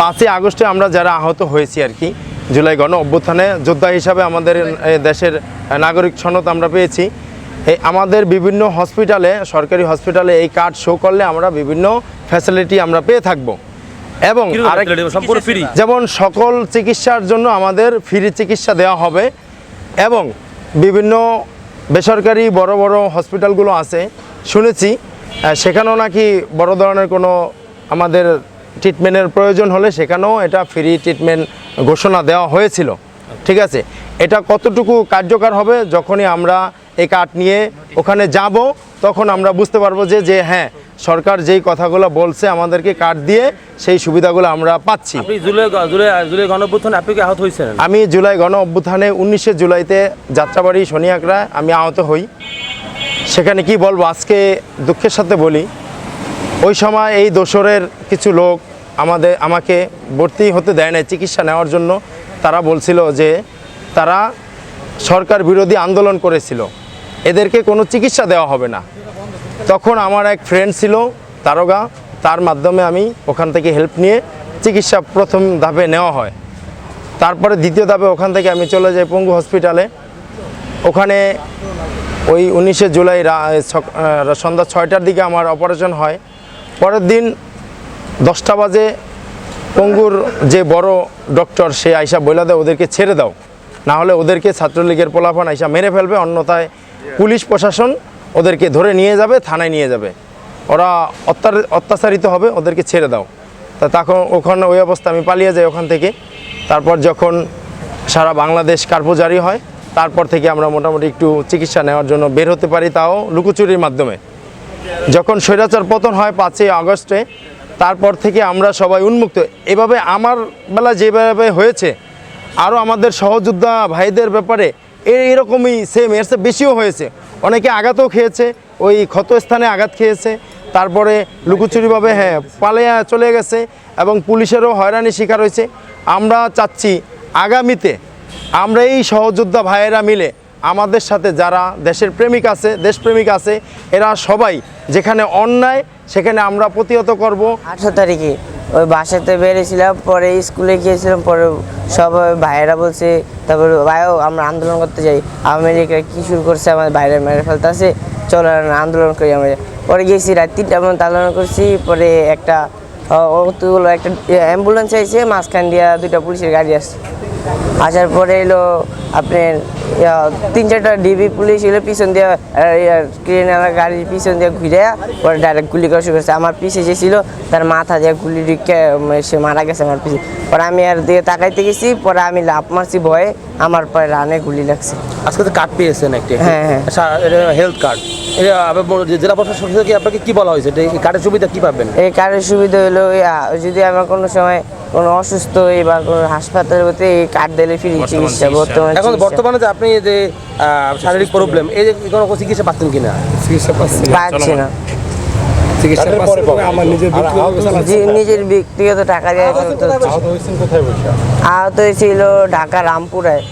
পাঁচই আগস্টে আমরা যারা আহত হয়েছি আর কি জুলাই গণ অভ্যুত্থানে যোদ্ধা হিসাবে আমাদের দেশের নাগরিক সনদ আমরা পেয়েছি। এই আমাদের বিভিন্ন হসপিটালে সরকারি হসপিটালে এই কার্ড শো করলে আমরা বিভিন্ন ফ্যাসিলিটি আমরা পেয়ে থাকব। এবং যেমন সকল চিকিৎসার জন্য আমাদের ফ্রি চিকিৎসা দেওয়া হবে এবং বিভিন্ন বেসরকারি বড় বড় হসপিটালগুলো আছে শুনেছি। সেখানেও নাকি বড় ধরনের কোনো আমাদের ট্রিটমেন্টের প্রয়োজন হলে সেখানেও এটা ফ্রি ট্রিটমেন্ট ঘোষণা দেওয়া হয়েছিল। ঠিক আছে? এটা কতটুকু কার্যকর হবে যখনই আমরা এই কার্ড নিয়ে ওখানে যাব তখন আমরা বুঝতে পারব যে যে হ্যাঁ সরকার যেই কথাগুলো বলছে আমাদেরকে কার্ড দিয়ে সেই সুবিধাগুলো আমরা পাচ্ছি। জুলাই জুলাই জুলাই আপনি কি আহত হয়েছেন? আমি জুলাই গণ অভ্যুত্থানে উনিশে জুলাইতে যাত্রাবাড়ি শনিয়াকড়া আমি আহত হই। সেখানে কি বলব? আজকে দুঃখের সাথে বলি ওই সময় এই দোসরের কিছু লোক আমাদের, আমাকে ভর্তি হতে দেয় না চিকিৎসা নেওয়ার জন্য তারা বলছিল যে তারা সরকার বিরোধী আন্দোলন করেছিল। এদেরকে কোনো চিকিৎসা দেওয়া হবে না। তখন আমার এক ফ্রেন্ড ছিল তারগা তার মাধ্যমে আমি ওখান থেকে হেল্প নিয়ে চিকিৎসা প্রথম ধাপে নেওয়া হয়। তারপরে দ্বিতীয় ধাপে ওখান থেকে আমি চলে যাই পঙ্গু হসপিটালে ওখানে ওই উনিশে জুলাই সন্ধ্যা ছয়টার দিকে আমার অপারেশন হয়। পরের দিন দশটা বাজে, পঙ্গুর যে বড় ডক্টর সে আইসা বইলা দেয়, ওদেরকে ছেড়ে দাও। না হলে ওদেরকে ছাত্রলীগের পোলাপান আইসা মেরে ফেলবে, অন্যথায় পুলিশ প্রশাসন ওদেরকে ধরে নিয়ে যাবে, থানায় নিয়ে যাবে। ওরা অত্যাচারিত হবে, ওদেরকে ছেড়ে দাও। তা তখন ওখানে ওই অবস্থা, আমি পালিয়ে যাই ওখান থেকে। তারপর যখন সারা বাংলাদেশ কার্পো জারি হয়, তারপর থেকে আমরা মোটামুটি একটু চিকিৎসা নেওয়ার জন্য বের হতে পারি, তাও লুকোচুরির মাধ্যমে। যখন স্বৈরাচার পতন হয় পাঁচই আগস্টে তারপর থেকে আমরা সবাই উন্মুক্ত। এভাবে আমার বেলা যেভাবে হয়েছে, আরও আমাদের সহযোদ্ধা ভাইদের ব্যাপারে এরকমই সেম এর চেয়ে বেশিও হয়েছে। অনেকে আঘাতও খেয়েছে, ওই ক্ষতস্থানে আঘাত খেয়েছে, তারপরে লুকোচুরিভাবে হ্যাঁ পালিয়ে চলে গেছে এবং পুলিশেরও হয়রানি শিকার হয়েছে। আমরা চাচ্ছি আগামীতে আমরা এই সহযোদ্ধা ভাইয়েরা মিলে আমাদের সাথে যারা দেশের প্রেমিক আছে, দেশপ্রেমিক আছে, এরা সবাই যেখানে অন্যায় সেখানে আমরা প্রতিহত করব। আঠারো তারিখে ওই বাসাতে বেরিয়েছিলাম, পরে স্কুলে গিয়েছিলাম, পরে সব ভাইয়েরা বলছে, তারপরে ভাইও আমরা আন্দোলন করতে যাই। আমেরিকা কি শুরু করছে, আমাদের বাইরে মেরে ফেলতে আছে চলো আন্দোলন করি আমরা। পরে গেছি রাত তিনটা পর্যন্ত আন্দোলন করছি, পরে একটা অতগুলো একটা অ্যাম্বুলেন্স আইছে, মাঝখান দিয়ে দুইটা পুলিশের গাড়ি আসছে। আসার পরে এলো আপনার তিন চারটা ডিবি পুলিশ এলো পিছন দিয়ে ক্রিমিনাল গাড়ির পিছন দিয়ে ঘুরে পরে ডাইরেক্ট গুলি করা শুরু করছে। আমার পিছে যে ছিল তার মাথা দিয়ে গুলি ঢুকে সে মারা গেছে আমার পিছে। পরে আমি আর দিয়ে তাকাইতে গেছি পরে আমি লাভ মারছি ভয়ে আমার পরে রানে গুলি লাগছে। আজকে তো কার্ড পেয়েছেন একটি হ্যাঁ, হ্যাঁ। হেলথ কার্ড বল- যে জেলা থেকে আপনাকে কি বলা হয়েছে? এই কার্ডের সুবিধা কি পাবেন? এই কার্ডের সুবিধা হলো যদি আমার কোনো সময় কোনো অসুস্থ বা কোনো হাসপাতালে হতে এই কার্ড দিলে ফ্রি চিকিৎসা বর্তমানে এখন বর্তমানে যে আপনি যে শারীরিক প্রবলেম এই যে কোনো চিকিৎসা পাচ্ছেন কিনা? চিকিৎসা পাচ্ছি না। পাচ্ছি না। চিকিৎসা পাচ্ছি না, নিজের ব্যক্তিগত চালাচ্ছি। জি, নিজের ব্যক্তিগত টাকা দিয়ে আহত হয়েছিল ঢাকা রামপুরায়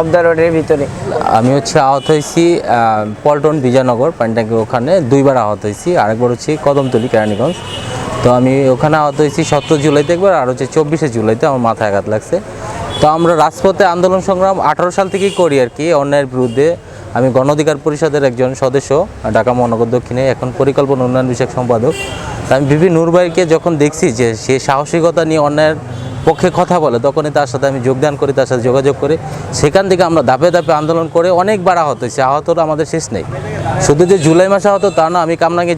অবদা রোডের ভিতরে। আমি হচ্ছে আহত হয়েছি পল্টন বিজয়নগর পানিট্যাঙ্কির ওখানে। দুইবার আহত হয়েছি। আরেকবার হচ্ছে কদমতলি কেরানীগঞ্জ। তো আমি ওখানে আহত হয়েছি সতেরো জুলাইতে একবার, আর হচ্ছে চব্বিশে জুলাইতে আমার মাথায় আঘাত লাগছে। তো আমরা রাজপথে আন্দোলন সংগ্রাম আঠারো সাল থেকেই করি আর কি, অন্যায়ের বিরুদ্ধে। আমি গণ অধিকার পরিষদের একজন সদস্য, ঢাকা মহানগর দক্ষিণে, এখন পরিকল্পনা উন্নয়ন বিষয়ক সম্পাদক। আমি বিপি নুরবাইকে যখন দেখছি যে সে সাহসিকতা নিয়ে অন্যায়ের পক্ষে কথা বলে, তখনই তার সাথে আমি যোগদান করি, তার সাথে যোগাযোগ করে। সেখান থেকে আমরা ধাপে ধাপে আন্দোলন করে অনেকবার আহত হয়েছি, আহতর আমাদের শেষ নেই। শুধু যে জুলাই মাসে আহত তা না, আমি কামরাঙ্গি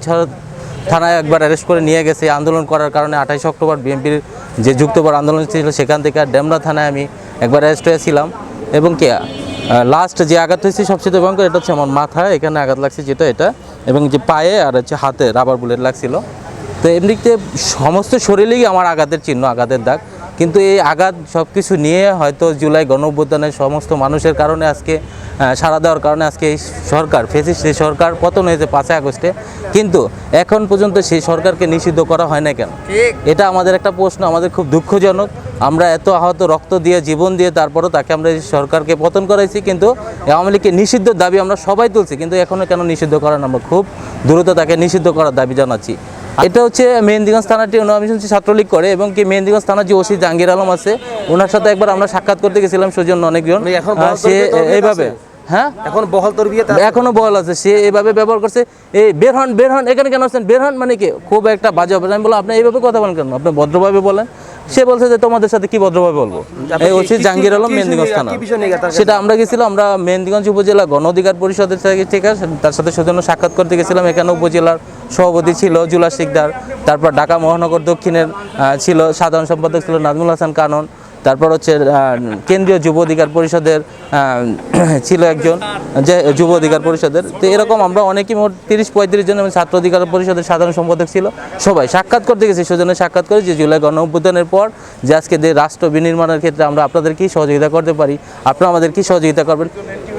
থানায় একবার অ্যারেস্ট করে নিয়ে গেছে। আন্দোলন করার কারণে আঠাইশ অক্টোবর বিএনপির যে যুক্তবার আন্দোলন ছিল, সেখান থেকে ডেমরা থানায় আমি একবার অ্যারেস্ট হয়েছিলাম। এবং কি লাস্ট যে আঘাত হয়েছে, সবচেয়ে ভয়ঙ্কর এটা হচ্ছে আমার মাথায় এখানে আঘাত লাগছে যেটা এটা, এবং যে পায়ে আর হচ্ছে হাতে রাবার বুলেট লাগছিল। তো এমনিতে সমস্ত শরীরেই আমার আঘাতের চিহ্ন, আঘাতের দাগ। কিন্তু এই আঘাত সব কিছু নিয়ে হয়তো জুলাই গণ অভ্যুত্থানের সমস্ত মানুষের কারণে আজকে সাড়া দেওয়ার কারণে আজকে এই সরকার ফেসিস সেই সরকার পতন হয়েছে পাঁচই আগস্টে। কিন্তু এখন পর্যন্ত সেই সরকারকে নিষিদ্ধ করা হয় না কেন? এটা আমাদের একটা প্রশ্ন আমাদের খুব দুঃখজনক। আমরা এত আহত রক্ত দিয়ে জীবন দিয়ে তারপরও তাকে আমরা এই সরকারকে পতন করাইছি কিন্তু আওয়ামী লীগকে নিষিদ্ধ দাবি আমরা সবাই তুলছি কিন্তু এখনও কেন নিষিদ্ধ করার আমরা খুব দ্রুত তাকে নিষিদ্ধ করার দাবি জানাচ্ছি। এটা হচ্ছে মেহেন্দিগঞ্জ থানাটি আমি শুনছি ছাত্রলীগ করে এবং কি মেহেন্দিগঞ্জ থানার যে ওসি জাহাঙ্গীর আলম আছে ওনার সাথে একবার আমরা সাক্ষাৎ করতে গেছিলাম সেজন্য অনেকজন। মানে এখন সে এইভাবে। হ্যাঁ? এখন বহল তোর বিয়ে এখনও বল আছে সে এইভাবে ব্যবহার করছে। এই বের হন বের হন এখানে কেন আসছেন? বের হন মানে কি? খুব একটা বাজে অবস্থা আমি বললাম আপনি এইভাবে কথা বলেন কেন? আপনি ভদ্রভাবে বলেন। সে বলছে যে তোমাদের সাথে কি ভদ্রভাবে বলব? এই হচ্ছে জাহাঙ্গীর আলম মেহেন্দিগঞ্জ থানা? সেটা আমরা গেছিলাম আমরা মেহেন্দিগঞ্জ উপজেলা গণ অধিকার পরিষদের থেকে ঠিক আছে তার সাথে সেজন্য সাক্ষাৎ করতে গেছিলাম। এখানে উপজেলার সভাপতি ছিল জুলা শিকদার তারপর ঢাকা মহানগর দক্ষিণের আহ, ছিল সাধারণ সম্পাদক ছিল নাজমুল হাসান কানন তারপর হচ্ছে কেন্দ্রীয় যুব অধিকার পরিষদের ছিল একজন যে যুব অধিকার পরিষদের। তো এরকম আমরা অনেকেই মোট তিরিশ, পঁয়ত্রিশ জন ছাত্র অধিকার পরিষদের সাধারণ সম্পাদক ছিল। সবাই সাক্ষাৎ করতে গেছি, সেজন্য সাক্ষাৎ করে যে জুলাই গণ অভ্যুত্থানের পর যে আজকে যে রাষ্ট্র বিনির্মাণের ক্ষেত্রে আমরা আপনাদের কি সহযোগিতা করতে পারি, আপনারা আমাদের কি সহযোগিতা করবেন,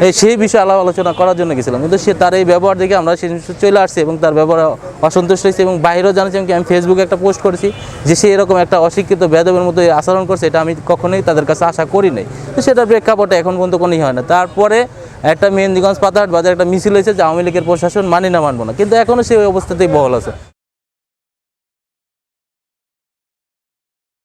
এই সেই বিষয়ে আলাপ আলোচনা করার জন্য গেছিলাম। কিন্তু সে তার এই ব্যবহার দেখে আমরা জিনিসটা চলে আসছি এবং তার ব্যবহার অসন্তুষ্ট হয়েছে এবং বাইরেও জানাচ্ছি আমি ফেসবুকে একটা পোস্ট করেছি যে সে এরকম একটা অশিক্ষিত বেদবের মতো আচরণ করছে, এটা আমি কখনোই তাদের কাছে আশা করি নাই। তো সেটার প্রেক্ষাপটে এখন পর্যন্ত কোনোই হয় না। তারপরে একটা মেহেন্দিগঞ্জ পাতাহাট বাজার একটা মিছিল হয়েছে, যে আওয়ামী লীগের প্রশাসন মানি না, মানবো না। কিন্তু এখনও সেই অবস্থাতেই বহল আছে।